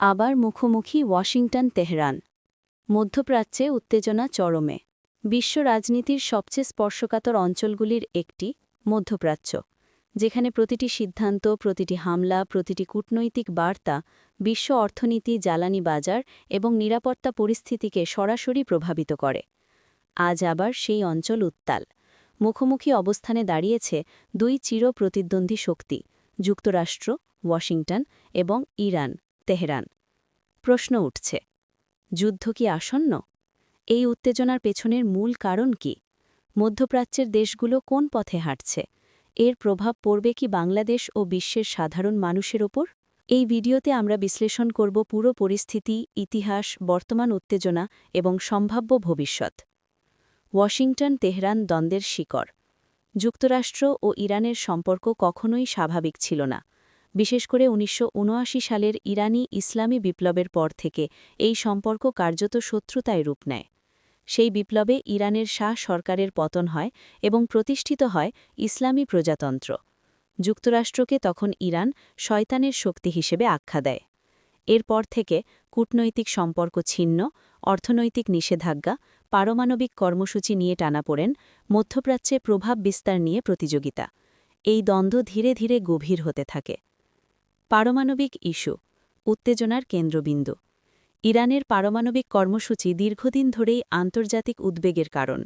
আবার মুখোমুখি Washington, Tehran. মধ্যপ্রাচ্যে উত্তেজনা চরমে। বিশ্ব রাজনীতির সবচেয়ে স্পর্শকাতর অঞ্চলগুলির একটি মধ্যপ্রাচ্য, যেখানে প্রতিটি সিদ্ধান্ত, প্রতিটি হামলা, প্রতিটি কূটনৈতিক বার্তা বিশ্ব অর্থনীতি, জ্বালানি বাজার এবং নিরাপত্তা পরিস্থিতিকে সরাসরি প্রভাবিত করে। আজ আবার সেই অঞ্চল উত্তাল। মুখোমুখি অবস্থানে দাঁড়িয়েছে দুই চির প্রতিদ্বন্দ্বী শক্তি, যুক্তরাষ্ট্র, ওয়াশিংটন এবং ইরান। তেহরান। প্রশ্ন উঠছে, যুদ্ধ কি আসন্ন? এই উত্তেজনার পেছনের মূল কারণ কি? মধ্যপ্রাচ্যের দেশগুলো কোন পথে হাঁটছে? এর প্রভাব পড়বে কি বাংলাদেশ ও বিশ্বের সাধারণ মানুষের ওপর? এই ভিডিওতে আমরা বিশ্লেষণ করব পুরো পরিস্থিতি, ইতিহাস, বর্তমান উত্তেজনা এবং সম্ভাব্য ভবিষ্যৎ। ওয়াশিংটন তেহরান দ্বন্দ্বের শিকড়। যুক্তরাষ্ট্র ও ইরানের সম্পর্ক কখনোই স্বাভাবিক ছিল না। বিশেষ করে উনিশশো উনআশি সালের ইরানি ইসলামী বিপ্লবের পর থেকে এই সম্পর্ক কার্যত শত্রুতায় রূপ নেয়। সেই বিপ্লবে ইরানের শাহ সরকারের পতন হয় এবং প্রতিষ্ঠিত হয় ইসলামী প্রজাতন্ত্র। যুক্তরাষ্ট্রকে তখন ইরান শয়তানের শক্তি হিসেবে আখ্যা দেয়। এরপর থেকে কূটনৈতিক সম্পর্ক ছিন্ন, অর্থনৈতিক নিষেধাজ্ঞা, পারমাণবিক কর্মসূচি নিয়ে টানাপোড়েন মধ্যপ্রাচ্যে প্রভাব বিস্তার নিয়ে প্রতিযোগিতা। এই দ্বন্দ্ব ধীরে ধীরে গভীর হতে থাকে। পারমাণবিক ইস্যু, উত্তেজনার কেন্দ্রবিন্দু। ইরানের পারমাণবিক কর্মসূচি দীর্ঘদিন ধরেই আন্তর্জাতিক উদ্বেগের কারণ।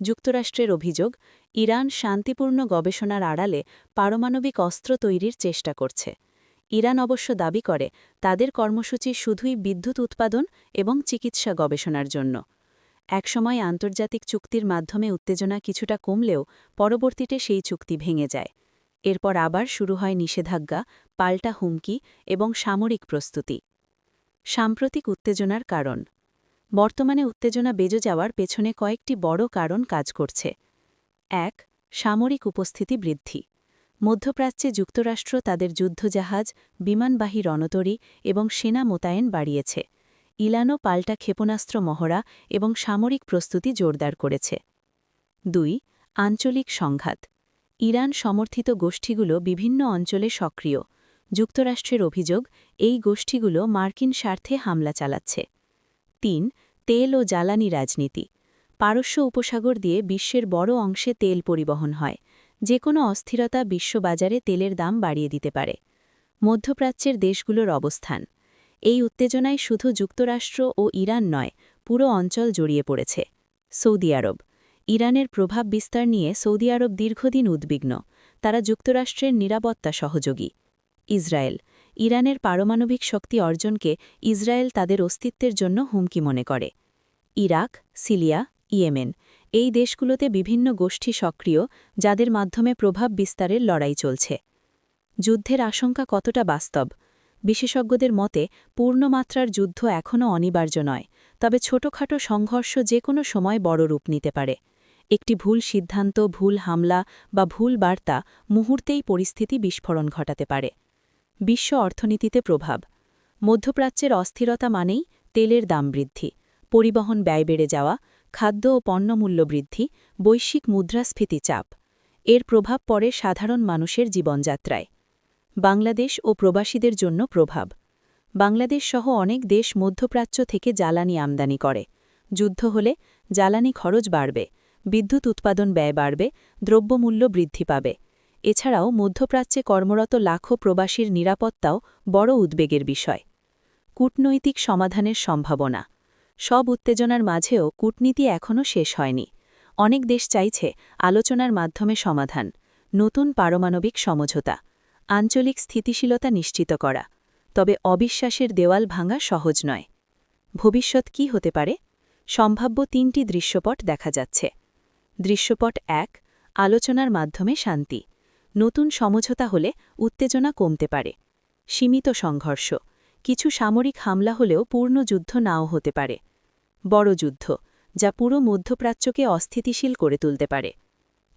যুক্তরাষ্ট্রের অভিযোগ, ইরান শান্তিপূর্ণ গবেষণার আড়ালে পারমাণবিক অস্ত্র তৈরির চেষ্টা করছে। ইরান অবশ্য দাবি করে, তাদের কর্মসূচি শুধুই বিদ্যুৎ উৎপাদন এবং চিকিৎসা গবেষণার জন্য। একসময় আন্তর্জাতিক চুক্তির মাধ্যমে উত্তেজনা কিছুটা কমলেও পরবর্তীতে সেই চুক্তি ভেঙে যায়। এরপর আবার শুরু হয় নিষেধাজ্ঞা, পাল্টা হুমকি এবং সামরিক প্রস্তুতি। সাম্প্রতিক উত্তেজনার কারণ। বর্তমানে উত্তেজনা বেজে যাওয়ার পেছনে কয়েকটি বড় কারণ কাজ করছে। এক, সামরিক উপস্থিতি বৃদ্ধি। মধ্যপ্রাচ্যে যুক্তরাষ্ট্র তাদের যুদ্ধজাহাজ, বিমানবাহী রণতরী এবং সেনা মোতায়েন বাড়িয়েছে। ইলানো পাল্টা ক্ষেপণাস্ত্র মহড়া এবং সামরিক প্রস্তুতি জোরদার করেছে। দুই, আঞ্চলিক সংঘাত। ইরান সমর্থিত গোষ্ঠীগুলো বিভিন্ন অঞ্চলে সক্রিয়। যুক্তরাষ্ট্রের অভিযোগ, এই গোষ্ঠীগুলো মার্কিন স্বার্থে হামলা চালাচ্ছে। তিন, তেল ও জ্বালানি রাজনীতি। পারস্য উপসাগর দিয়ে বিশ্বের বড় অংশে তেল পরিবহন হয়। যে কোনো অস্থিরতা বিশ্ববাজারে তেলের দাম বাড়িয়ে দিতে পারে। মধ্যপ্রাচ্যের দেশগুলোর অবস্থান। এই উত্তেজনায় শুধু যুক্তরাষ্ট্র ও ইরান নয়, পুরো অঞ্চল জড়িয়ে পড়েছে। সৌদি আরব। ইরানের প্রভাব বিস্তার নিয়ে সৌদি আরব দীর্ঘদিন উদ্বিগ্ন। তারা যুক্তরাষ্ট্রের নিরাপত্তা সহযোগী। ইসরায়েল, ইরানের পারমাণবিক শক্তি অর্জনকে ইসরায়েল তাদের অস্তিত্বের জন্য হুমকি মনে করে। ইরাক সিলিয়া ইয়েমেন, এই দেশগুলোতে বিভিন্ন গোষ্ঠী সক্রিয়, যাদের মাধ্যমে প্রভাব বিস্তারের লড়াই চলছে। যুদ্ধের আশঙ্কা কতটা বাস্তব? বিশেষজ্ঞদের মতে, পূর্ণমাত্রার যুদ্ধ এখনও অনিবার্য নয়, তবে ছোটখাটো সংঘর্ষ যে কোনো সময় বড় রূপ নিতে পারে। একটি ভুল সিদ্ধান্ত, ভুল হামলা বা ভুল বার্তা মুহূর্তেই পরিস্থিতি বিস্ফোরণ ঘটাতে পারে। বিশ্ব অর্থনীতিতে প্রভাব। মধ্যপ্রাচ্যের অস্থিরতা মানেই তেলের দাম বৃদ্ধি, পরিবহন ব্যয় বেড়ে যাওয়া, খাদ্য ও পণ্যমূল্য বৃদ্ধি, বৈশ্বিক মুদ্রাস্ফীতি চাপ। এর প্রভাব পড়ে সাধারণ মানুষের জীবনযাত্রায়। বাংলাদেশ ও প্রবাসীদের জন্য প্রভাব। বাংলাদেশ সহ অনেক দেশ মধ্যপ্রাচ্য থেকে জ্বালানি আমদানি করে। যুদ্ধ হলে জ্বালানি খরচ বাড়বে। বিদ্যুৎ উৎপাদন ব্যয় বাড়বে, দ্রব্যমূল্য বৃদ্ধি পাবে। এছাড়াও মধ্যপ্রাচ্যে কর্মরত লাখো প্রবাসীর নিরাপত্তাও বড় উদ্বেগের বিষয়। কূটনৈতিক সমাধানের সম্ভাবনা। সব উত্তেজনার মাঝেও কূটনীতি এখনও শেষ হয়নি। অনেক দেশ চাইছে আলোচনার মাধ্যমে সমাধান, নতুন পারমাণবিক সমঝোতা, আঞ্চলিক স্থিতিশীলতা নিশ্চিত করা। তবে অবিশ্বাসের দেওয়াল ভাঙা সহজ নয়। ভবিষ্যৎ কি হতে পারে? সম্ভাব্য তিনটি দৃশ্যপট দেখা যাচ্ছে। দৃশ্যপট এক, আলোচনার মাধ্যমে শান্তি। নতুন সমঝোতা হলে উত্তেজনা কমতে পারে। সীমিত সংঘর্ষ। কিছু সামরিক হামলা হলেও পূর্ণ যুদ্ধ নাও হতে পারে। বড় যুদ্ধ, যা পুরো মধ্যপ্রাচ্যকে অস্থিতিশীল করে তুলতে পারে।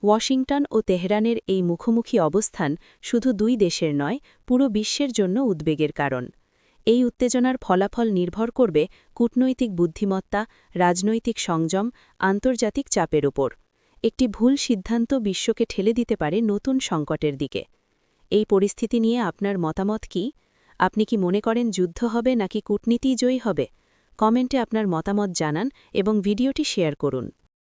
ওয়াশিংটন ও তেহরানের এই মুখোমুখি অবস্থান শুধু দুই দেশের নয়, পুরো বিশ্বের জন্য উদ্বেগের কারণ। এই উত্তেজনার ফলাফল নির্ভর করবে কূটনৈতিক বুদ্ধিমত্তা, রাজনৈতিক সংযম, আন্তর্জাতিক চাপের উপর একটি ভুল সিদ্ধান্ত বিশ্বকে ঠেলে দিতে পারে নতুন সংকটের দিকে। এই পরিস্থিতি নিয়ে আপনার মতামত কি? আপনি কি মনে করেন যুদ্ধ হবে নাকি কূটনীতি জয়ী হবে? কমেন্টে আপনার মতামত জানান এবং ভিডিওটি শেয়ার করুন।